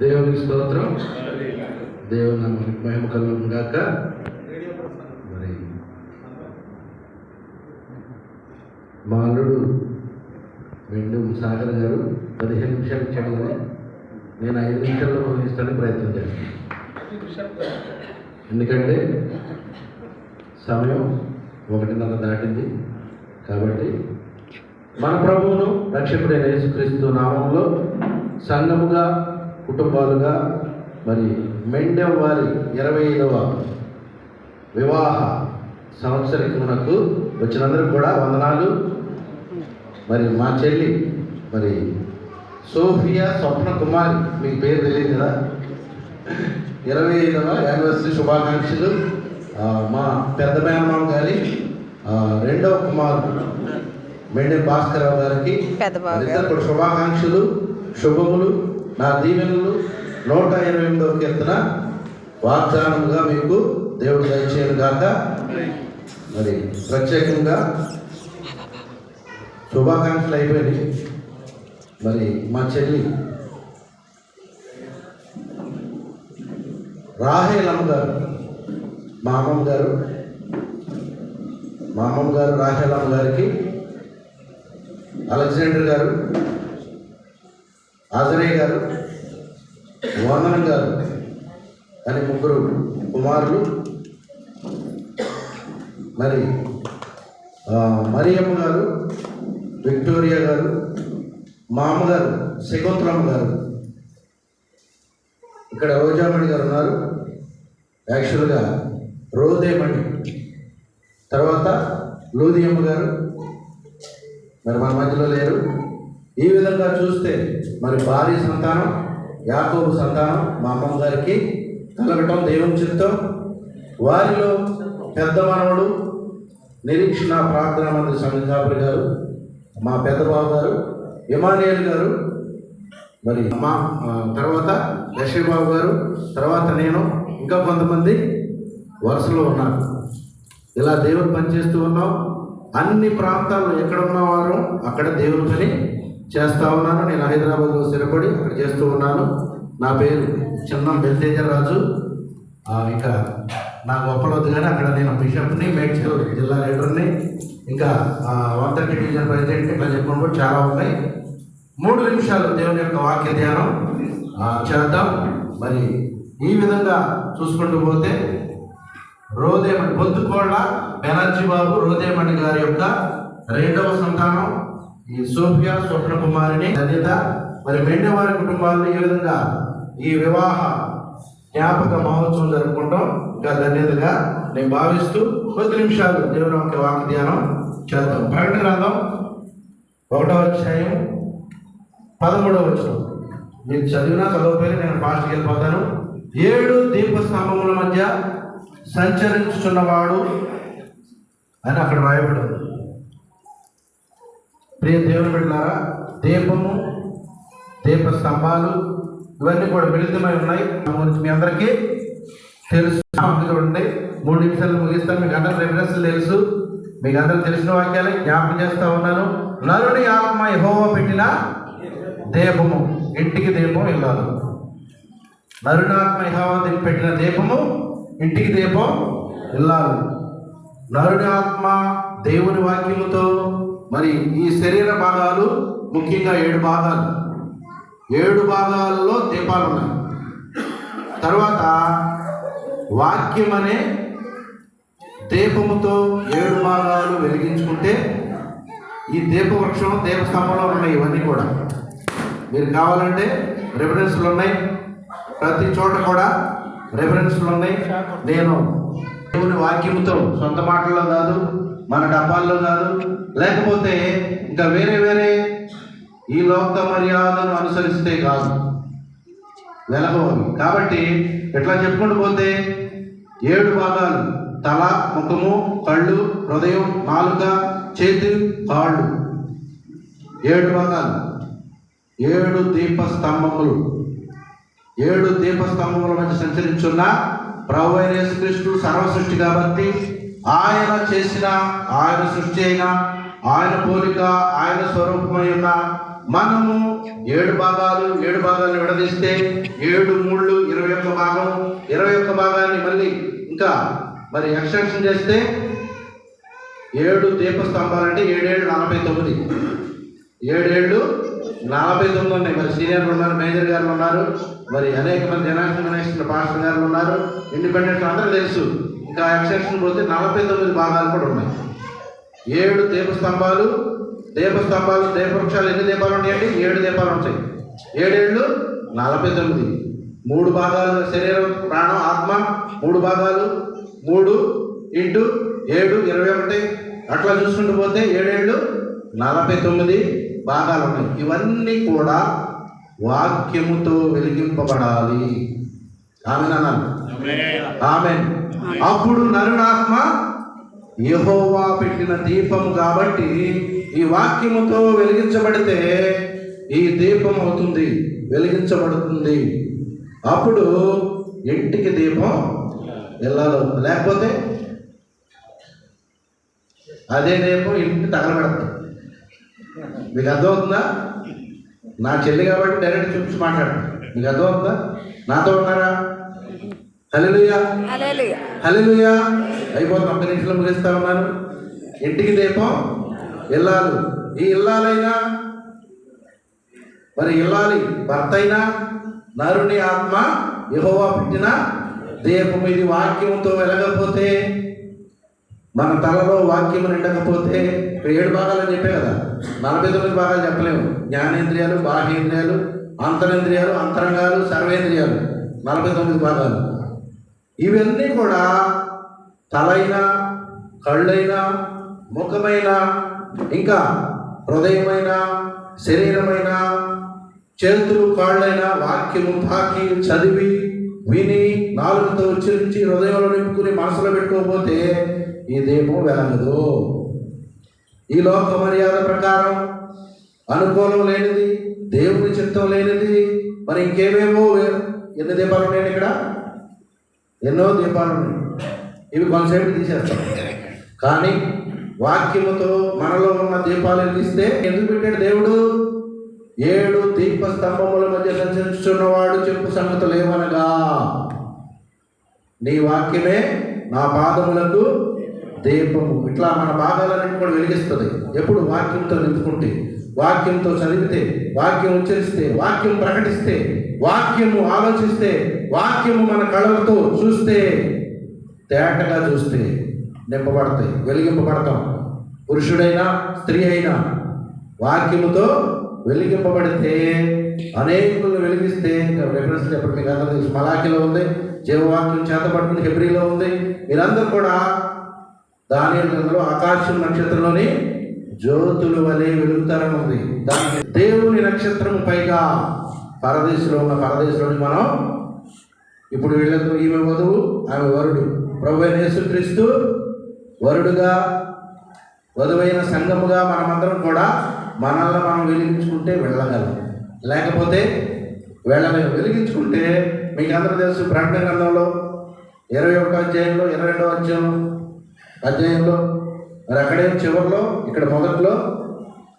దేవుని స్తోత్రం. దేవుని నామానికి మహిమ కలుగును గాక. మరి మా అల్లుడు వెండు సాగర్ గారు పదిహేను నిమిషాలు ఇచ్చాడు నేను ఐదు నిమిషాల్లో ముగిస్తానికి ప్రయత్నం చేస్తాను. ఎందుకంటే సమయం ఒకటిన్నర దాటింది. కాబట్టి మన ప్రభువును రక్షకుడైన యేసుక్రీస్తు నామంలో సంఘముగా కుటుంబాలుగా మరి మెండెం వారి ఇరవై ఐదవ వివాహ సంవత్సరికమునకు వచ్చినందరూ కూడా వందనాలు. మరి మా చెల్లి మరి సోఫియా స్వప్న కుమారి మీకు పేరు తెలియదు కదా? ఇరవై ఐదవ యానివర్సరీ శుభాకాంక్షలు. మా పెద్ద మేనమామ గారి రెండవ కుమారుడు మెండె భాస్కరరావు గారికి. ఇద్దరు శుభాకాంక్షలు శుభములు నా దీవెనలు నూట ఇరవై ఎనిమిదవ కీర్తన వాగ్దానముగా మీకు దేవుడు దయచేయను గాక మరి ప్రత్యేకంగా శుభాకాంక్షలు అయిపోయినాయి మరి మా చెల్లి రాహేలమ్మ గారు మా అమ్మమ్మ గారు మా అమ్మమ్మ గారు రాహేలమ్మ గారికి అలెగ్జాండర్ గారు ఆజరే గారు వందనం గారు అని ముగ్గురు కుమారులు. మరి మరియమ్మ గారు విక్టోరియా గారు మా అమ్మగారు శకుంతలమ్మ గారు. ఇక్కడ రోజామణి గారు ఉన్నారు. యాక్చువల్గా రోదేమణి. తర్వాత లూదియమ్మ గారు. మరి మన మధ్యలో లేరు. ఈ విధంగా చూస్తే మరి భారీ సంతానం యాకోబు సంతానం మా అమ్మమ్మ గారికి కలగటం దైవం చిత్తం. వారిలో పెద్ద మనవడు నిరీక్షణ ప్రార్థన మంత్రి సంఘాపురి గారు మా పెద్ద బాబు గారు ఇమానియల్ గారు. మరి మా తర్వాత యశ్వబాబు గారు తర్వాత నేను ఇంకా కొంతమంది వరుసలో ఉన్నారు. ఇలా దేవుని పని చేస్తూ ఉన్నాం అన్ని ప్రాంతాల్లో ఎక్కడ ఉన్నవారు? అక్కడ దేవుని పని చేస్తూ ఉన్నాను. నేను హైదరాబాద్లో స్థిరపడి అక్కడ చేస్తూ ఉన్నాను. నా పేరు చిన్న బెల్తేజ రాజు. ఇంకా నాకు ఒప్పలవద్దు కానీ అక్కడ నేను బిషప్ని మేడ్చల్ జిల్లా లీడర్ని ఇంకా వంతటి డివిజన్ ప్రెసిడెంట్ ఇట్లా చెప్పుకున్నప్పుడు చాలా ఉన్నాయి. మూడు నిమిషాలు దేవుని యొక్క వాక్య ధ్యానం చేద్దాం. మరి ఈ విధంగా చూసుకుంటూ పోతే రోదేమణి బొద్దుకోళ్ళ బెనర్జీ బాబు రోదేమణి గారి యొక్క రెండవ సంతానం ఈ సోఫియా స్వప్న కుమారిని ధన్యత మరి మెండవారి కుటుంబాలను ఈ విధంగా ఈ వివాహ జ్ఞాపక మహోత్సవం జరుపుకుంటాం? ఇంకా ధన్యతగా నేను భావిస్తూ కొద్ది నిమిషాలు దేవుని యొక్క వాక్య ధ్యానం చేద్దాం. ప్రకటన గ్రంథం ఒకటో అధ్యాయం పదమూడవ వచ్చిన మీరు చదివినా చదవకపోయినా నేను ఫాస్ట్కి వెళ్ళిపోతాను. ఏడు దీపస్తంభముల మధ్య సంచరించుచున్నవాడు అని అక్కడ రాయబడి ఉంది ప్రియ దేవుని బిడ్డారా దీపము దీప స్తంభాలు ఇవన్నీ కూడా మిళితమై ఉన్నాయి. గురించి మీ అందరికీ తెలుసు. చూడండి మూడు నిమిషాలు ముగిస్తాను. మీకు అందరూ రెఫరెన్స్ తెలుసు. మీకు అందరూ తెలిసిన వాక్యాలే జ్ఞాపకం చేస్తూ ఉన్నాను. నరుని ఆత్మ యెహోవా పెట్టిన దీపము ఇంటికి దీపం వెళ్ళాలి. నరునాత్మ యెహోవా పెట్టిన దీపము ఇంటికి దీపం వెళ్ళాలి. నరుని ఆత్మ దేవుని వాక్యముతో మరి ఈ శరీర భాగాలు ముఖ్యంగా ఏడు భాగాలు. ఏడు భాగాలలో దీపాలు ఉన్నాయి. తర్వాత వాక్యం అనే దీపముతో ఏడు భాగాలు వెలిగించుకుంటే ఈ దీపవృక్షం దీపస్తంభంలో ఉన్నాయి ఇవన్నీ కూడా. మీరు కావాలంటే రెఫరెన్స్లు ఉన్నాయి. ప్రతి చోట కూడా రెఫరెన్స్లు ఉన్నాయి. నేను దేవుని వాక్యంతో సొంత మాటల్లో కాదు మన డబ్బాల్లో కాదు లేకపోతే ఇంకా వేరే వేరే ఈ లోక మర్యాదను అనుసరిస్తే కాదు. వెలగవాలి. కాబట్టి ఎట్లా చెప్పుకుంటూ పోతే ఏడు భాగాలు తల ముఖము కళ్ళు హృదయం నాలుక చేతి కాళ్ళు. ఏడు భాగాలు. ఏడు దీప స్తంభములు ఏడు దీపస్తంభముల మధ్య సంచరించున్న ప్రభు అయిన యేసుక్రీస్తు సర్వ సృష్టి కాబట్టి ఆయన చేసిన ఆయన సృష్టి అయిన ఆయన పోలిక ఆయన స్వరూపమై ఉన్న మనము ఏడు భాగాలు ఏడు భాగాలు విడదీస్తే ఏడు మూళ్ళు ఇరవై ఒక్క భాగం ఇరవై ఒక్క భాగాన్ని మళ్ళీ ఇంకా మరి ఎక్స్టెన్షన్ చేస్తే ఏడు దీపస్తంభాలంటే ఏడేళ్ళు నలభై తొమ్మిది. ఏడేళ్ళు నలభై తొమ్మిది ఉన్నాయి మరి సీనియర్లు ఉన్నారు మేజర్ గారు ఉన్నారు మరి అనేక మంది జనార్దన్ నేషనల్ పాస్టర్ గారు ఉన్నారు. ఇండిపెండెంట్ అందరూ తెలుసు. ఇంకా ఎక్సెప్షన్ పోతే నలభై తొమ్మిది భాగాలు కూడా ఉన్నాయి. ఏడు దీపస్తంభాలు దీపస్తంభాలు దీపవృక్షాలు ఎన్ని దీపాలు ఉంటాయండి ఏడు దీపాలు ఉంటాయి. ఏడేళ్ళు? నలభై తొమ్మిది మూడు భాగాలు శరీరం ప్రాణం ఆత్మ మూడు భాగాలు. మూడు ఇంటూ ఏడు ఇరవై ఒకటి. అట్లా చూసుకుంటూ పోతే ఏడేళ్ళు? నలభై తొమ్మిది భాగాలు ఉన్నాయి ఇవన్నీ కూడా వాక్యముతో వెలిగింపబడాలి. ఆమె ఆమె అప్పుడు నరునాత్మ యెహోవా పెట్టిన దీపము కాబట్టి ఈ వాక్యముతో వెలిగించబడితే ఈ దీపం అవుతుంది వెలిగించబడుతుంది. అప్పుడు ఇంటికి దీపం వెళ్ళాలి లేకపోతే అదే దీపం ఇంటికి తగలబడుతుంది మీకు అర్థమవుతుందా? నా చెల్లి కాబట్టి డైరెక్ట్ చూపించి మాట్లాడు. మీకు అర్థమవుతుందా? నాతో ఉన్నారా? హల్లెలూయా. హల్లెలూయా. అయిపోతుంది ఒక్క నిమిషంలో ముగిస్తా ఉన్నాను. ఇంటికి దీపం. ఇల్లాలు. ఈ ఇల్లాలైనా మరి ఇల్లాలి భర్త అయినా నరుని ఆత్మ యెహోవా పెట్టిన దీపం. ఇది వాక్యంతో వెలగకపోతే మన తలలో వాక్యం నిండకపోతే ఏడు భాగాలు చెప్పే కదా. నలభై తొమ్మిది భాగాలు చెప్పలేము. జ్ఞానేంద్రియాలు బాహ్యేంద్రియాలు అంతరేంద్రియాలు అంతరంగాలు సర్వేంద్రియాలు. నలభై తొమ్మిది భాగాలు. ఇవన్నీ కూడా తలైన కళ్ళైన ముఖమైన ఇంకా హృదయమైన శరీరమైన చేతులు కాళ్ళైన వాక్యము తాకి చదివి విని నాలుగుతో ఉచ్చరించి హృదయంలో నింపుకుని మనసులో పెట్టుకోకపోతే ఈ దీపం వెలగదు. ఈ లోక మర్యాద ప్రకారం అనుకూలం లేనిది దేవుని చిత్తం లేనిది మరి ఇంకేమేమో ఎన్ని దీపాలు ఉన్నాయండి ఇక్కడ? ఎన్నో దీపాలు ఉన్నాయి. ఇవి కొంతసేపు తీసేస్తాం. కానీ వాక్యముతో మనలో ఉన్న దీపాలు వెలిగిస్తే ఎందుకు పెట్టాడు దేవుడు? ఏడు దీప స్తంభముల మధ్య సంచరిస్తున్నవాడు చెప్పు సంగతులు ఏమనగా నీ వాక్యమే నా పాదములకు దీపము ఇట్లా మన భాగాలన్నీ కూడా వెలిగిస్తుంది. ఎప్పుడు వాక్యంతో నింపుకుంటే వాక్యంతో చదివితే వాక్యం ఉచ్చరిస్తే వాక్యం ప్రకటిస్తే వాక్యము ఆలోచిస్తే వాక్యము మన కళలతో చూస్తే తేటగా చూస్తే నింపబడతాయి వెలిగింపబడతాం. పురుషుడైనా స్త్రీ అయినా వాక్యముతో వెలిగింపబడితే అనేకులను వెలిగిస్తే రెఫరెన్స్ చెప్పండి మీకు అందరూ తెలుసు. మలాఖీలో ఉంది జీవవాక్యం చేతపడుతుంది హెబ్రిలో ఉంది. మీరందరూ కూడా దాని గ్రంథంలో ఆకాశం నక్షత్రంలోని జ్యోతులు వలె వెలుగుతారని ఉంది. దాని దేవుని నక్షత్రం పైగా పరదేశంలో ఉన్న పరదేశంలోని మనం ఇప్పుడు వీళ్ళకు ఈమె వధువు ఆమె వరుడు. ప్రభు యేసుక్రీస్తు వరుడుగా వధువైన సంఘముగా మనమందరం కూడా మనల్ని మనం వెలిగించుకుంటే వెళ్ళగలం. లేకపోతే వెళ్ళలేము వెలిగించుకుంటే మీకు అందరూ తెలుసు ప్రకటన గ్రంథంలో ఇరవై ఒకటో అధ్యాయంలో ఇరవై రెండో అధ్యాయం అధ్యాయంలో మరి అక్కడే చివరిలో ఇక్కడ మొదట్లో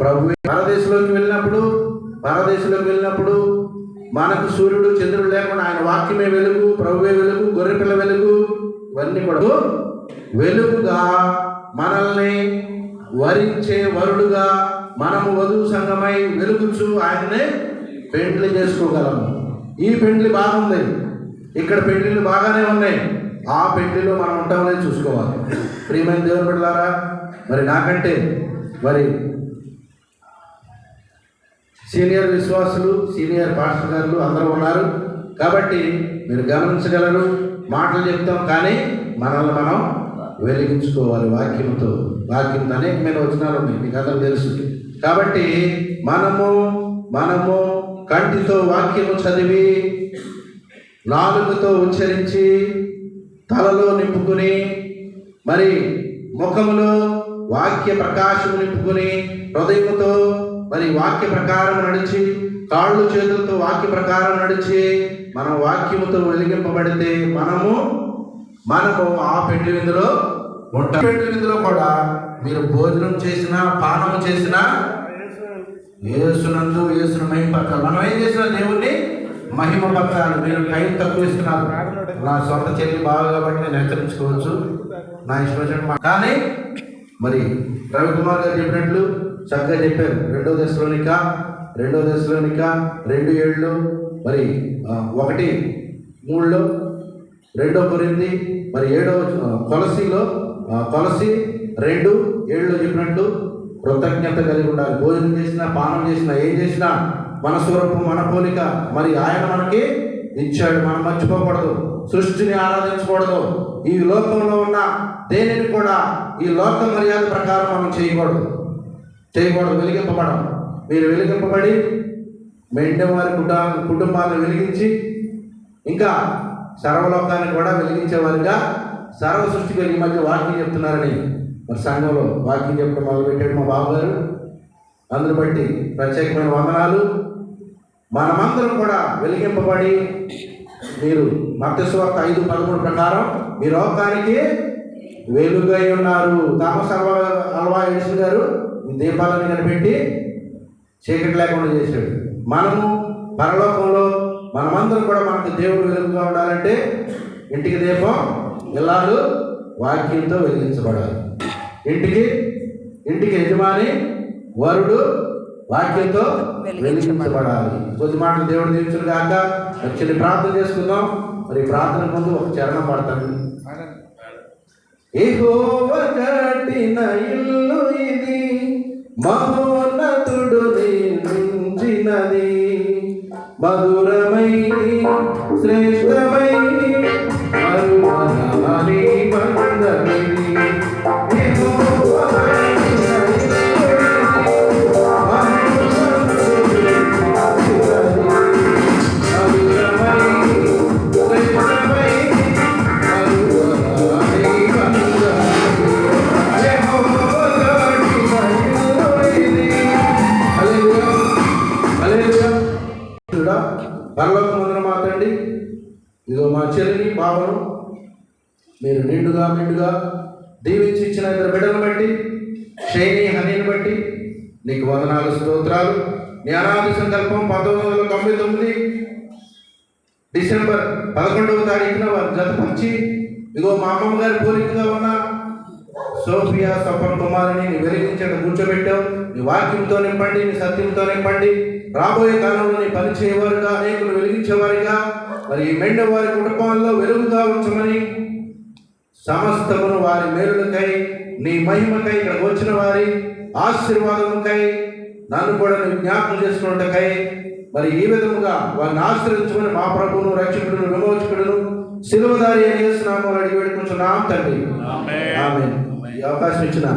ప్రభు భారతదేశంలోకి వెళ్ళినప్పుడు భారతదేశంలోకి వెళ్ళినప్పుడు మనకు సూర్యుడు చంద్రుడు లేకుండా ఆయన వాక్యమే వెలుగు ప్రభువే వెలుగు గొర్రెపిల్ల వెలుగు ఇవన్నీ కూడా వెలుగుగా మనల్ని వరించే వరుడుగా మనము వధువు సంఘమై వెలుగుచు ఆయన్నే పెండ్లి చేసుకోగలము. ఈ పెండ్లి బాగుంది. ఇక్కడ పెండ్లిలు బాగానే ఉన్నాయి. ఆ పెట్టిలో మనం ఉంటామనే చూసుకోవాలి. ప్రియమైన దేవుని బిడ్డలారా మరి నాకంటే మరి సీనియర్ విశ్వాసులు సీనియర్ పాస్టర్ గారు అందరూ ఉన్నారు. కాబట్టి మీరు గమనించగలరు మాటలు చెప్తాం కానీ మనల్ని మనం వెలిగించుకోవాలి వాక్యంతో. వాక్యంతో అనేకమైన వచనాలు ఉన్నాయి మీకు అందరూ తెలుసు. కాబట్టి మనము మనము కంటితో వాక్యము చదివి నాలుగుతో ఉచ్చరించి తలలో నింపుకుని మరి ముఖములో వాక్య ప్రకాశము నింపుకుని హృదయముతో మరి వాక్య ప్రకారం నడిచి కాళ్ళు చేతులతో వాక్య ప్రకారం నడిచి మనం వాక్యముతో వెలిగింపబడితే మనము మనము ఆ పెండి విందులో ఉంటారు విందులో కూడా మీరు భోజనం చేసినా పానం చేసినా యేసునందు యేసును మహిమపరచాలి మనం ఏం చేసినా దేవుణ్ణి మహిమపరచాలి. మీరు టైం తక్కువ ఇస్తున్నారు. నా సొంత చెల్లి బాగా కాబట్టి నేను హెచ్చరించుకోవచ్చు. నా ఇష్టం కానీ మరి రవికుమార్ గారు చెప్పినట్లు చక్కగా చెప్పారు. రెండో దశలోనిక రెండో దశలోనిక రెండు ఏళ్ళు మరి ఒకటి మూడులో రెండో కొరింది మరి ఏడో తులసిలో కొలసిలో కొలసి రెండు ఏడులో చెప్పినట్టు కృతజ్ఞత కలిగి ఉండాలి. భోజనం చేసినా పానం చేసినా ఏం చేసినా మన స్వరూపం మన పోలిక మరి ఆయన మనకి ఇచ్చాడు. మనం మర్చిపోకూడదు. సృష్టిని ఆరాధించకూడదు ఈ లోకంలో ఉన్న దేనిని కూడా ఈ లోక మర్యాద ప్రకారం మనం చేయకూడదు. చేయకూడదు వెలిగింపబడం మీరు వెలిగింపబడి మెండం వారి కుటుంబ కుటుంబాలను వెలిగించి ఇంకా సర్వలోకాన్ని కూడా వెలిగించేవారుగా సర్వ సృష్టికి ఈ మధ్య వాక్యం చెప్తున్నారని మరి సంఘంలో వాక్యం చెప్పడం మొదలుపెట్టాడు మా బాబు గారు అందును బట్టి ప్రత్యేకమైన వందనాలు. మనమందరం కూడా వెలిగింపబడి మీరు మత్స్యవార్త ఐదు పదమూడు ప్రకారం మీ లోకానికి వెలుగై ఉన్నారు. తామస్ అల్వా అల్వా గారు ఈ దీపాలను కనిపెట్టి చీకటి లేకుండా చేశాడు. మనము పరలోకంలో మనమందరం కూడా మనకు దేవుడు వెలుగుగా ఉండాలంటే ఇంటికి దీపం ఇల్లాలు వాక్యంతో వెలిగించబడాలి. ఇంటికి ఇంటికి యజమాని వరుడు వాక్యంతో వెలిగించబడాలి. కొద్ది మాటలు దేవుడు దీవించును గాక. వచ్చి ప్రార్థన చేసుకుందాం. మరి ప్రార్థన ముందు ఒక చరణం పడతాను. కట్టిన ఇల్లు ఇది మహోన్నతుడు నిర్మించినది మధురమై శ్రేష్టమై మీరు నిండుగా నిండుగా దీవించి ఇచ్చిన ఇద్దరు బిడ్డలను బట్టి శ్రేణి హనీని బట్టి నీకు వందనాలు స్తోత్రాలు. నీ అనాది సంకల్పం పంతొమ్మిది వందల తొంభై తొమ్మిది డిసెంబర్ పదకొండవ తారీఖున వారు జతపరిచి ఇదిగో మా అమ్మమ్మ గారి పోలికగా ఉన్న సోఫియా సపన్ కుమారిని నీ వెలిగించడం కూర్చోబెట్టావు నీ వాక్యంతో నింపండి నీ సత్యంతో నింపండి. రాబోయే కాలంలో నీ పని చేయవారుగా అనేకులు వెలిగించేవారుగా మరి ఈ మెండ వారి కుటుంబాల్లో వెలుగుగా ఉంచమని సమస్తమును వారి మేలులకై నీ మహిమకై ఇక్కడికి వచ్చిన వారి ఆశీర్వాదముకై నన్ను కూడా నువ్వు జ్ఞాపకం చేసుకున్నట్టుకై మరి ఈ విధముగా వారిని ఆశ్రయించమని మా ప్రభువును రక్షకుడును విమోచకుడును శిలువదారి అని చేస్తున్నాము అడిగి వేడుకుంటున్నాం తండ్రి. ఆమె ఈ అవకాశం ఇచ్చిన